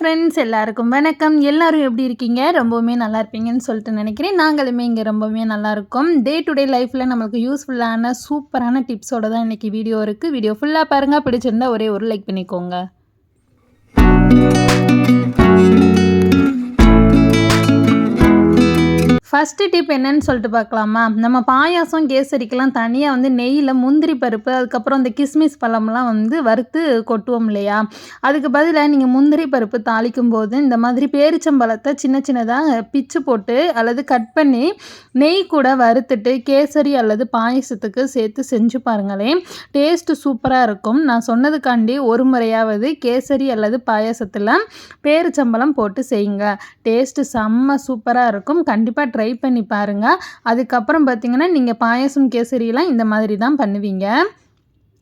Friends எல்லாருக்கும் வணக்கம். எல்லாரும் எப்படி இருக்கீங்க? ரொம்பவுமே நல்லா இருப்பீங்கன்னு சொல்லிட்டு நினைக்கிறேன். நாங்களுமே இங்கே ரொம்பவுமே நல்லா டே டு டே லைஃப்பில் நம்மளுக்கு யூஸ்ஃபுல்லான சூப்பரான டிப்ஸோட தான் இன்றைக்கி வீடியோ இருக்குது வீடியோ ஃபுல்லாக பாருங்கள் பிடிச்சிருந்தா ஒரே ஒரு லைக் பண்ணிக்கோங்க. ஃபஸ்ட்டு டிப் என்னன்னு சொல்லிட்டு பார்க்கலாமா? நம்ம பாயாசம் கேசரிக்கெலாம் தனியாக வந்து நெய்யில் முந்திரி பருப்பு அதுக்கப்புறம் இந்த கிஸ்மிஸ் பழம்லாம் வந்து வறுத்து கொட்டுவோம் இல்லையா? அதுக்கு பதிலாக நீங்கள் முந்திரி பருப்பு தாளிக்கும் போது இந்த மாதிரி பேரிச்சம்பழத்தை சின்ன சின்னதாக பிச்சு போட்டு அல்லது கட் பண்ணி நெய் கூட வறுத்துட்டு கேசரி அல்லது பாயசத்துக்கு சேர்த்து செஞ்சு பாருங்களேன். டேஸ்ட்டு சூப்பராக இருக்கும். நான் சொன்னதுக்காண்டி ஒரு முறையாவது கேசரி அல்லது பாயாசத்தில் பேரிச்சம்பழம் போட்டு செய்யுங்க. டேஸ்ட்டு செம்ம சூப்பராக இருக்கும். கண்டிப்பாக ட்ரை பண்ணி பாருங்கள் அதுக்கப்புறம் பார்த்திங்கன்னா நீங்கள் பாயசம் கேசரியெலாம் இந்த மாதிரி தான் பண்ணுவீங்க.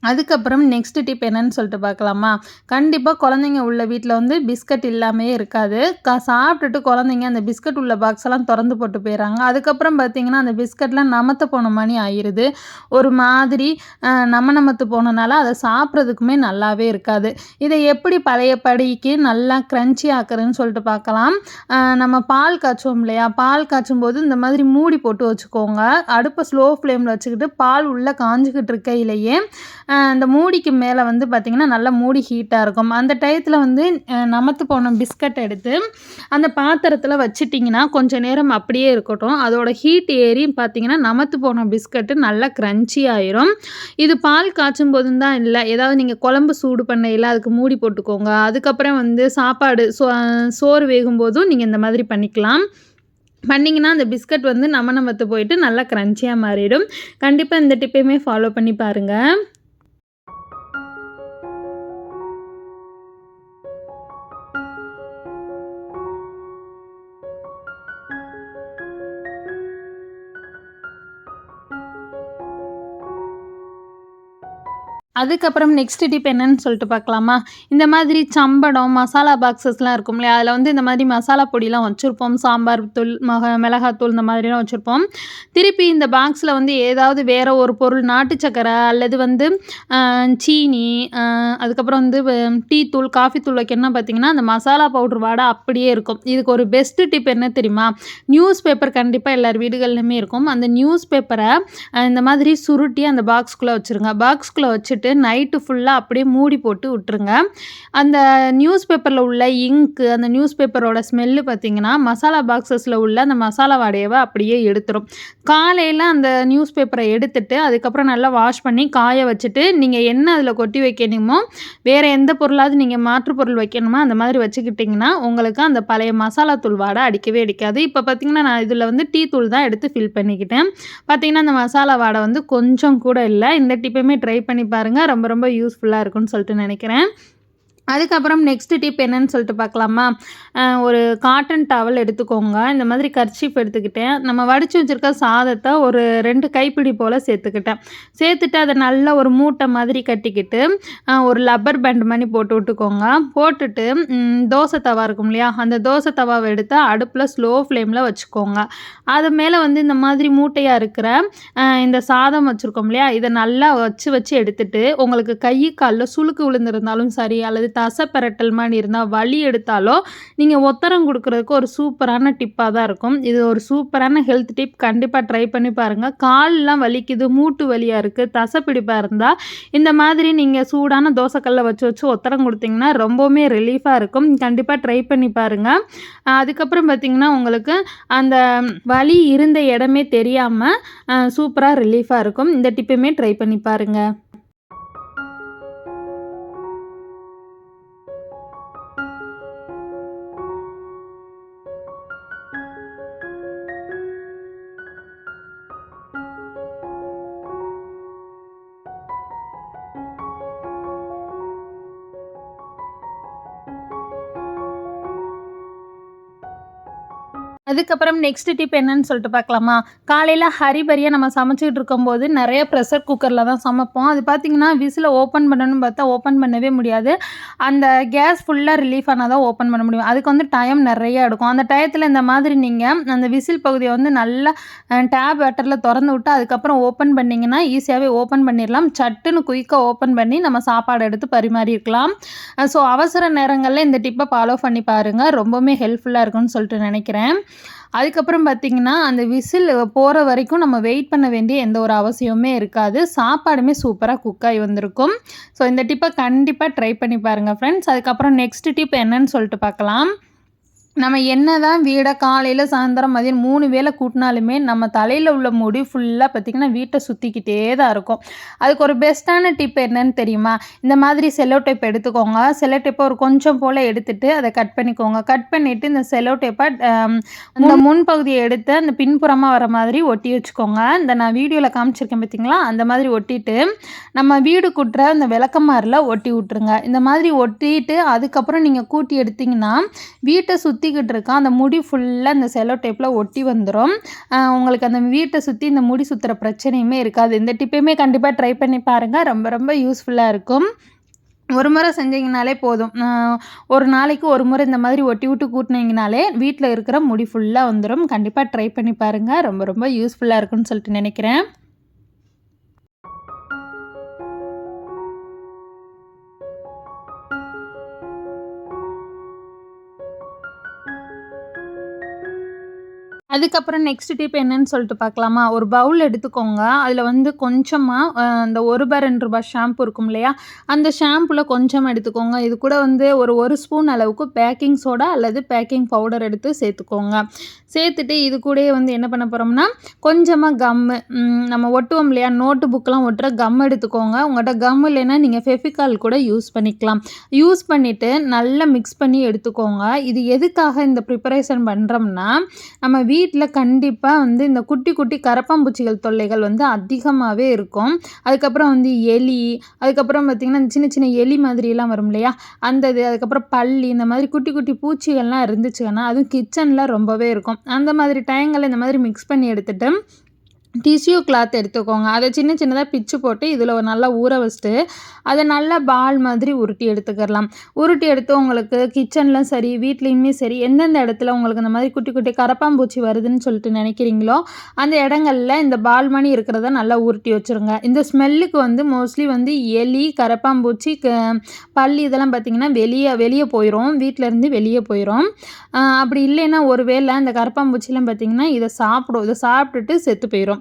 அதுக்கப்புறம் நெக்ஸ்ட் டிப் என்னன்னு சொல்லிட்டு பார்க்கலாமா? கண்டிப்பாக குழந்தைங்க உள்ள வீட்டில் வந்து பிஸ்கட் இல்லாமே இருக்காது. க சாப்பிட்டுட்டு குழந்தைங்க அந்த பிஸ்கட் உள்ள பாக்ஸ் எல்லாம் திறந்து போட்டு போயிடறாங்க அதுக்கப்புறம் பார்த்தீங்கன்னா அந்த பிஸ்கட்லாம் நமத்து போன மாதிரி ஆயிடுது ஒரு மாதிரி நம்ம நமத்து போனனால அதை சாப்பிட்றதுக்குமே நல்லாவே இருக்காது. இதை எப்படி பழைய படிக்கு நல்லா க்ரன்ச்சி ஆக்குறதுன்னு சொல்லிட்டு பார்க்கலாம். நம்ம பால் காய்ச்சுவோம் இல்லையா? பால் காய்ச்சும் போது இந்த மாதிரி மூடி போட்டு வச்சுக்கோங்க. அடுப்பை ஸ்லோ ஃப்ளேமில் வச்சுக்கிட்டு பால் உள்ளே காஞ்சிக்கிட்டு இருக்கையிலேயே அந்த மூடிக்கு மேலே வந்து பார்த்திங்கன்னா நல்லா மூடி ஹீட்டாக இருக்கும். அந்த டயத்தில் வந்து நமத்து போன பிஸ்கட் எடுத்து அந்த பாத்திரத்தில் வச்சிட்டிங்கன்னா கொஞ்சம் நேரம் அப்படியே இருக்கட்டும். அதோட ஹீட் ஏறி பார்த்திங்கன்னா நமத்து போன பிஸ்கட்டு நல்லா க்ரன்ச்சி ஆயிரும். இது பால் காய்ச்சும் போதும் தான் இல்லை. ஏதாவது நீங்கள் குழம்பு சூடு பண்ணையில் அதுக்கு மூடி போட்டுக்கோங்க. அதுக்கப்புறம் வந்து சாப்பாடு சோ சோறு வேகும் போதும் நீங்கள் இந்த மாதிரி பண்ணிக்கலாம். பண்ணிங்கன்னா அந்த பிஸ்கட் வந்து நம்ம நமத்து போயிட்டு நல்லா க்ரன்ச்சியாக மாறிடும். கண்டிப்பாக இந்த டிப்பையுமே ஃபாலோ பண்ணி பாருங்கள் அதுக்கப்புறம் நெக்ஸ்ட் டிப் என்னன்னு சொல்லிட்டு பார்க்கலாமா? இந்த மாதிரி சம்படம் மசாலா பாக்ஸஸ்லாம் இருக்கும் இல்லையா? அதில் வந்து இந்த மாதிரி மசாலா பொடிலாம் வச்சுருப்போம். சாம்பார் தூள் மக மிளகாத்தூள் இந்த மாதிரிலாம் வச்சுருப்போம். திருப்பி இந்த பாக்ஸில் வந்து ஏதாவது வேறு ஒரு பொருள் நாட்டு சக்கரை அல்லது வந்து சீனி அதுக்கப்புறம் வந்து டீ தூள் காஃபி தூள் வைக்கணும்னா பார்த்திங்கன்னா அந்த மசாலா பவுட்ரு வாடை அப்படியே இருக்கும். இதுக்கு ஒரு பெஸ்ட்டு டிப் என்ன தெரியுமா? நியூஸ் பேப்பர் கண்டிப்பாக எல்லார் வீடுகள்லையுமே இருக்கும். அந்த நியூஸ் பேப்பரை இந்த மாதிரி சுருட்டி அந்த பாக்ஸ்குள்ளே வச்சுருங்க. பாக்ஸ்குள்ளே வச்சுட்டு வச்சுட்டு நைட்டு ஃபுல்லாக அப்படியே மூடி போட்டு விட்டுருங்க. அந்த நியூஸ் பேப்பரில் உள்ள இங்க்கு அந்த நியூஸ் பேப்பரோட ஸ்மெல்லு பார்த்திங்கன்னா மசாலா பாக்ஸஸில் உள்ள அந்த மசாலா வடையவை அப்படியே எடுத்துரும். காலையில் அந்த நியூஸ் பேப்பரை எடுத்துட்டு அதுக்கப்புறம் நல்லா வாஷ் பண்ணி காய வச்சுட்டு நீங்கள் என்ன அதில் கொட்டி வைக்கணுமோ வேறு எந்த பொருளாவது நீங்கள் மாற்று பொருள் வைக்கணுமோ அந்த மாதிரி வச்சுக்கிட்டிங்கன்னா உங்களுக்கு அந்த பழைய மசாலா தூள் வாடை அடிக்கவே அடிக்காது. இப்போ பார்த்திங்கன்னா நான் இதில் வந்து டீ தூள் தான் எடுத்து ஃபில் பண்ணிக்கிட்டேன். பார்த்திங்கன்னா அந்த மசாலா வாடை வந்து கொஞ்சம் கூட இல்லை. இந்த டிப்பையுமே ட்ரை பண்ணி பாருங்கள் ரொம்ப ரொம்ப யூஸ்ஃபுல்லாக இருக்கும்னு சொல்லிட்டு நினைக்கிறேன். அதுக்கப்புறம் நெக்ஸ்ட் டிப் என்னன்னு சொல்லிட்டு பார்க்கலாமா? ஒரு காட்டன் டவல் எடுத்துக்கோங்க. இந்த மாதிரி கர்ச்சீஃப் எடுத்துக்கிட்டேன். நம்ம வடித்து வச்சுருக்க சாதத்தை ஒரு ரெண்டு கைப்பிடி போல் சேர்த்துக்கிட்டேன். சேர்த்துட்டு அதை நல்லா ஒரு மூட்டை மாதிரி கட்டிக்கிட்டு ஒரு லப்பர் பேண்ட் மாதிரி போட்டு விட்டுக்கோங்க. போட்டுட்டு தோசை தவா இருக்கும் இல்லையா? அந்த தோசை தவாவை எடுத்து அடுப்பில் ஸ்லோ ஃப்ளேமில் வச்சுக்கோங்க. அது மேலே வந்து இந்த மாதிரி மூட்டையாக இருக்கிற இந்த சாதம் வச்சுருக்கோம் இல்லையா? இதை நல்லா வச்சு வச்சு எடுத்துட்டு உங்களுக்கு கை காலில் சுழுக்கு விழுந்திருந்தாலும் சரி அல்லது தசைப்பரட்டல் மாதிரி இருந்தால் வலி எடுத்தாலோ நீங்கள் ஒத்தரம் கொடுக்குறதுக்கு ஒரு சூப்பரான டிப்பாக தான் இருக்கும். இது ஒரு சூப்பரான ஹெல்த் டிப். கண்டிப்பாக ட்ரை பண்ணி பாருங்கள் கால்லாம் வலிக்குது மூட்டு வலியாக இருக்குது தசை பிடிப்பாக இருந்தால் இந்த மாதிரி நீங்கள் சூடான தோசைக்கல்லை வச்சு வச்சு ஒத்தரம் கொடுத்தீங்கன்னா ரொம்பவுமே ரிலீஃபாக இருக்கும். கண்டிப்பாக ட்ரை பண்ணி பாருங்கள் அதுக்கப்புறம் பார்த்திங்கன்னா உங்களுக்கு அந்த வலி இருந்த இடமே தெரியாமல் சூப்பராக ரிலீஃபாக இருக்கும். இந்த டிப்புமே ட்ரை பண்ணி பாருங்கள் அதுக்கப்புறம் நெக்ஸ்ட் டிப் என்னன்னு சொல்லிட்டு பார்க்கலாமா? காலையில் ஹரிபரியாக நம்ம சமைச்சிக்கிட்டு இருக்கும்போது நிறைய ப்ரெஷர் குக்கரில் தான் சமைப்போம். அது பார்த்திங்கன்னா விசில் ஓப்பன் பண்ணணும்னு பார்த்தா ஓப்பன் பண்ணவே முடியாது. அந்த கேஸ் ஃபுல்லாக ரிலீஃப் ஆனால் தான் ஓப்பன் பண்ண முடியும். அதுக்கு வந்து டைம் நிறைய எடுக்கும். அந்த டயத்தில் இந்த மாதிரி நீங்கள் அந்த விசில் பகுதியை வந்து நல்லா டேப் வாட்டரில் திறந்து விட்டு அதுக்கப்புறம் ஓப்பன் பண்ணிங்கன்னா ஈஸியாகவே ஓப்பன் பண்ணிடலாம். சட்டுன்னு குயிக்காக ஓப்பன் பண்ணி நம்ம சாப்பாடு எடுத்து பரிமாறியிருக்கலாம். ஸோ அவசர நேரங்களில் இந்த டிப்பை ஃபாலோ பண்ணி பாருங்கள் ரொம்பவுமே ஹெல்ப்ஃபுல்லாக இருக்கும்னு சொல்லிட்டு நினைக்கிறேன். அதுக்கப்புறம் பார்த்திங்கன்னா அந்த விசில் போகிற வரைக்கும் நம்ம வெயிட் பண்ண வேண்டிய எந்த ஒரு அவசியமுமே இருக்காது. சாப்பாடுமே சூப்பராக குக் ஆகி வந்திருக்கும். ஸோ இந்த டிப்பை கண்டிப்பாக ட்ரை பண்ணி பாருங்கள் ஃப்ரெண்ட்ஸ் அதுக்கப்புறம் நெக்ஸ்ட் டிப் என்னன்னு சொல்லிட்டு பார்க்கலாம் நம்ம என்ன தான் வீடை காலையில் சாயந்தரம் மதியம் மூணு வேளை கூட்டினாலுமே நம்ம தலையில் உள்ள முடி ஃபுல்லாக பார்த்திங்கன்னா வீட்டை சுற்றிக்கிட்டே தான் இருக்கும். அதுக்கு ஒரு பெஸ்ட்டான டிப் என்னன்னு தெரியுமா? இந்த மாதிரி செல்லோ டேப் எடுத்துக்கோங்க. செல்லோ டேப்பை ஒரு கொஞ்சம் போல் எடுத்துட்டு அதை கட் பண்ணிக்கோங்க. கட் பண்ணிவிட்டு இந்த செல்லோ டேப்பை அந்த முன்பகுதியை எடுத்து அந்த பின்புறமாக வர மாதிரி ஒட்டி வச்சுக்கோங்க. இந்த நான் வீடியோவில் காமிச்சிருக்கேன் பார்த்தீங்களா அந்த மாதிரி ஒட்டிட்டு நம்ம வீடு கூட்டுற அந்த விளக்கமாரில் ஒட்டி விட்ருங்க இந்த மாதிரி ஒட்டிட்டு அதுக்கப்புறம் நீங்கள் கூட்டி எடுத்திங்கன்னா வீட்டை சுற்றி சுற்றிக்கிட்டு இருக்கோம் அந்த முடி ஃபுல்லாக அந்த செலோ டேப்பில் ஒட்டி வந்துடும் உங்களுக்கு அந்த வீட்டை சுற்றி இந்த முடி சுற்றுற பிரச்சனையுமே இருக்காது. இந்த டிப்பையுமே கண்டிப்பாக ட்ரை பண்ணி பாருங்கள் ரொம்ப ரொம்ப யூஸ்ஃபுல்லாக இருக்கும். ஒரு முறை செஞ்சிங்கனாலே போதும். ஒரு நாளைக்கு ஒரு முறை இந்த மாதிரி ஒட்டி விட்டு கூட்டினீங்கனாலே வீட்டில் இருக்கிற முடி ஃபுல்லாக வந்துடும் கண்டிப்பாக ட்ரை பண்ணி பாருங்கள் ரொம்ப ரொம்ப யூஸ்ஃபுல்லாக இருக்குன்னு சொல்லிட்டு நினைக்கிறேன். அதுக்கப்புறம் நெக்ஸ்ட் டிப் என்னன்னு சொல்லிட்டு பார்க்கலாமா? ஒரு பவுல் எடுத்துக்கோங்க. அதில் வந்து கொஞ்சமாக அந்த ஒரு ரூபாய் ரெண்டு ரூபாய் ஷாம்பு இருக்கும் இல்லையா? அந்த ஷாம்புல கொஞ்சம் எடுத்துக்கோங்க. இது கூட வந்து ஒரு ஒரு ஸ்பூன் அளவுக்கு பேக்கிங் சோடா அல்லது பேக்கிங் பவுடர் எடுத்து சேர்த்துக்கோங்க. சேர்த்துட்டு இது கூடயே வந்து என்ன பண்ண போகிறோம்னா கொஞ்சமாக கம்மு நம்ம ஒட்டுவோம் இல்லையா நோட்டு புக்கெலாம் ஒட்டுற கம் எடுத்துக்கோங்க. உங்கள்கிட்ட கம் இல்லைன்னா நீங்கள் ஃபெஃபிகால் கூட யூஸ் பண்ணிக்கலாம். யூஸ் பண்ணிவிட்டு நல்லா மிக்ஸ் பண்ணி எடுத்துக்கோங்க. இது எதுக்காக இந்த ப்ரிப்பரேஷன் பண்ணுறோம்னா நம்ம வீட்டில் கண்டிப்பாக வந்து இந்த குட்டி குட்டி கரப்பாம்பூச்சிகள் தொல்லைகள் வந்து அதிகமாகவே இருக்கும். அதுக்கப்புறம் வந்து எலி அதுக்கப்புறம் பார்த்திங்கன்னா சின்ன சின்ன எலி மாதிரிலாம் வரும் இல்லையா அந்த இது அதுக்கப்புறம் பள்ளி இந்த மாதிரி குட்டி குட்டி பூச்சிகள்லாம் இருந்துச்சுன்னா அதுவும் கிச்சனில் ரொம்பவே இருக்கும். அந்த மாதிரி டைங்களில் இந்த மாதிரி மிக்ஸ் பண்ணி எடுத்துகிட்டு டிஷ்யூ கிளாத் எடுத்துக்கோங்க. அதை சின்ன சின்னதாக பிச்சு போட்டு இதில் ஒரு நல்லா ஊற வச்சுட்டு அதை நல்லா பால் மாதிரி உருட்டி எடுத்துக்கிடலாம் உருட்டி எடுத்து உங்களுக்கு கிச்சன்லையும் சரி வீட்லேயுமே சரி எந்தெந்த இடத்துல உங்களுக்கு இந்த மாதிரி குட்டி குட்டி கரப்பாம்பூச்சி வருதுன்னு சொல்லிட்டு நினைக்கிறீங்களோ அந்த இடங்களில் இந்த பால் மணி இருக்கிறத நல்லா உருட்டி வச்சுருங்க. இந்த ஸ்மெல்லுக்கு வந்து மோஸ்ட்லி வந்து எலி கரப்பாம்பூச்சி பள்ளி இதெல்லாம் பார்த்திங்கன்னா வெளியே வெளியே போயிடும் வீட்டிலேருந்து வெளியே போயிடும் அப்படி இல்லைன்னா ஒரு வேளை இந்த கரப்பாம்பூச்சிலாம் பார்த்திங்கன்னா இதை சாப்பிடும். இதை சாப்பிட்டுட்டு செத்து போயிடும்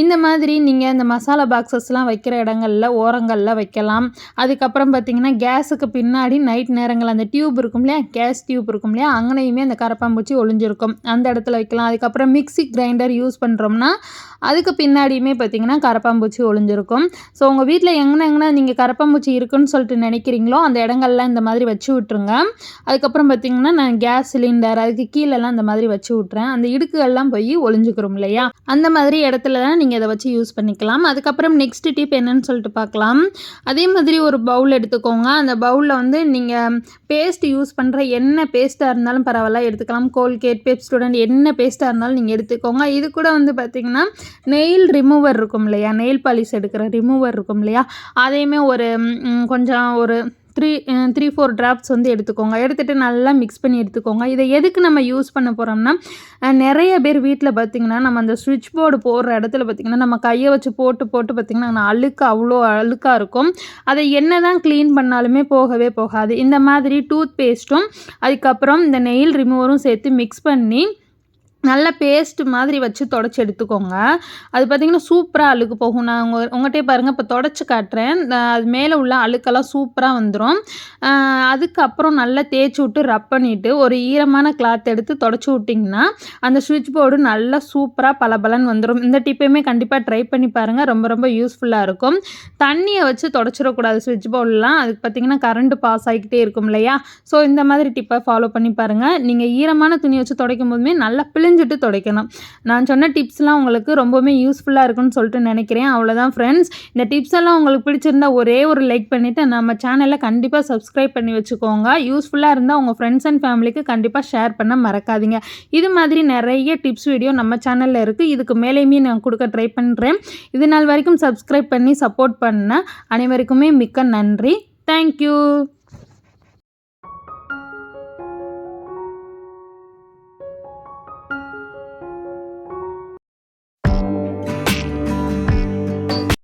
இந்த மாதிரி நீங்கள் இந்த மசாலா பாக்ஸஸ்லாம் வைக்கிற இடங்களில் ஓரங்களில் வைக்கலாம். அதுக்கப்புறம் பார்த்திங்கன்னா கேஸுக்கு பின்னாடி நைட் நேரங்கள் அந்த டியூப் இருக்கும் இல்லையா? கேஸ் டியூப் இருக்கும் இல்லையா? அங்கனையுமே அந்த கரப்பாம்பூச்சி ஒளிஞ்சிருக்கும். அந்த இடத்துல வைக்கலாம். அதுக்கப்புறம் மிக்சி கிரைண்டர் யூஸ் பண்ணுறோம்னா அதுக்கு பின்னாடியுமே பார்த்திங்கன்னா கரப்பாம்பூச்சி ஒளிஞ்சிருக்கும். ஸோ உங்கள் வீட்டில் எங்கே எங்கன்னா நீங்கள் கரப்பாம்பூச்சி இருக்குன்னு சொல்லிட்டு நினைக்கிறீங்களோ அந்த இடங்கள்லாம் இந்த மாதிரி வச்சு விட்ருங்க அதுக்கப்புறம் பார்த்திங்கன்னா நான் கேஸ் சிலிண்டர் அதுக்கு கீழெல்லாம் இந்த மாதிரி வச்சு விட்றேன் அந்த இடுக்குகள்லாம் போய் ஒளிஞ்சுக்கிறோம் இல்லையா? அந்த மாதிரி இடத்துல தான் நீங்கள் இதை வச்சு யூஸ் பண்ணிக்கலாம். அதுக்கப்புறம் நெக்ஸ்ட் டிப் என்னன்னு சொல்லிட்டு பார்க்கலாம். அதே மாதிரி ஒரு பவுல் எடுத்துக்கோங்க. அந்த பவுலில் வந்து நீங்கள் பேஸ்ட் யூஸ் பண்ணுற என்ன பேஸ்ட்டாக இருந்தாலும் பரவாயில்ல எடுத்துக்கலாம். கோல்கேட் பெப் ஸ்டூடெண்ட் என்ன பேஸ்ட்டாக இருந்தாலும் நீங்கள் எடுத்துக்கோங்க. இது கூட வந்து பார்த்திங்கன்னா நெயில் ரிமூவர் இருக்கும் இல்லையா? நெயில் பாலிஷ் எடுக்கிற ரிமூவர் இருக்கும் இல்லையா? அதையுமே ஒரு கொஞ்சம் ஒரு த்ரீ த்ரீ ஃபோர் ட்ராப்ஸ் வந்து எடுத்துக்கோங்க. எடுத்துகிட்டு நல்லா மிக்ஸ் பண்ணி எடுத்துக்கோங்க. இதை எதுக்கு நம்ம யூஸ் பண்ண போகிறோம்னா நிறைய பேர் வீட்டில் பார்த்திங்கன்னா நம்ம அந்த சுவிட்ச் போர்டு போடுற இடத்துல பார்த்திங்கன்னா நம்ம கையை வச்சு போட்டு போட்டு பார்த்திங்கன்னா அழுக்கு அவ்வளோ அழுக்காக இருக்கும். அதை என்ன தான் க்ளீன் பண்ணாலுமே போகவே போகாது. இந்த மாதிரி டூத் பேஸ்ட்டும் அதுக்கப்புறம் இந்த நெயில் ரிமூவரும் சேர்த்து மிக்ஸ் பண்ணி நல்ல பேஸ்ட் மாதிரி வச்சு தொடச்சி எடுத்துக்கோங்க. அது பார்த்திங்கன்னா சூப்பராக அழுக்கு போகும். நான் உங்கள் உங்கள்கிட்டே பாருங்கள் இப்போ தொடச்சி காட்டுறேன். அது மேலே உள்ள அழுக்கெல்லாம் சூப்பராக வந்துடும் அதுக்கப்புறம் நல்லா தேய்ச்சி விட்டு ரப் பண்ணிவிட்டு ஒரு ஈரமான கிளாத் எடுத்து தொடச்சி விட்டிங்கன்னா அந்த ஸ்விட்ச் போர்டு நல்லா சூப்பராக பளபளன் வந்துடும் இந்த டிப்பையுமே கண்டிப்பாக ட்ரை பண்ணி பாருங்கள் ரொம்ப ரொம்ப யூஸ்ஃபுல்லாக இருக்கும். தண்ணியை வச்சு தொடச்சிடக்கூடாது சுவிட்ச் போர்டெலாம் அதுக்கு பார்த்திங்கன்னா கரண்ட்டு பாஸ் ஆகிக்கிட்டே இருக்கும் இல்லையா? ஸோ இந்த மாதிரி டிப்பை ஃபாலோ பண்ணி பாருங்கள் நீங்கள் ஈரமான துணி வச்சு துடைக்கும் போதுமே நல்லா பிள்ளை பிழிஞ்சிட்டு துடைக்கணும். நான் சொன்ன டிப்ஸ்லாம் உங்களுக்கு ரொம்பவுமே யூஸ்ஃபுல்லாக இருக்குன்னு சொல்லிட்டு நினைக்கிறேன். அவ்வளோதான் ஃப்ரெண்ட்ஸ் இந்த டிப்ஸ் எல்லாம் உங்களுக்கு பிடிச்சிருந்தா ஒரே ஒரு லைக் பண்ணிவிட்டு நம்ம சேனலை கண்டிப்பாக சப்ஸ்கிரைப் பண்ணி வச்சுக்கோங்க. யூஸ்ஃபுல்லாக இருந்தால் உங்கள் ஃப்ரெண்ட்ஸ் அண்ட் ஃபேமிலிக்கு கண்டிப்பாக ஷேர் பண்ண மறக்காதீங்க. இது மாதிரி நிறைய டிப்ஸ் வீடியோ நம்ம சேனலில் இருக்குது இதுக்கு மேலேயுமே நான் கொடுக்க ட்ரை பண்ணுறேன் இது நாள் வரைக்கும் சப்ஸ்கிரைப் பண்ணி சப்போர்ட் பண்ண அனைவருக்குமே மிக்க நன்றி. தேங்க்யூ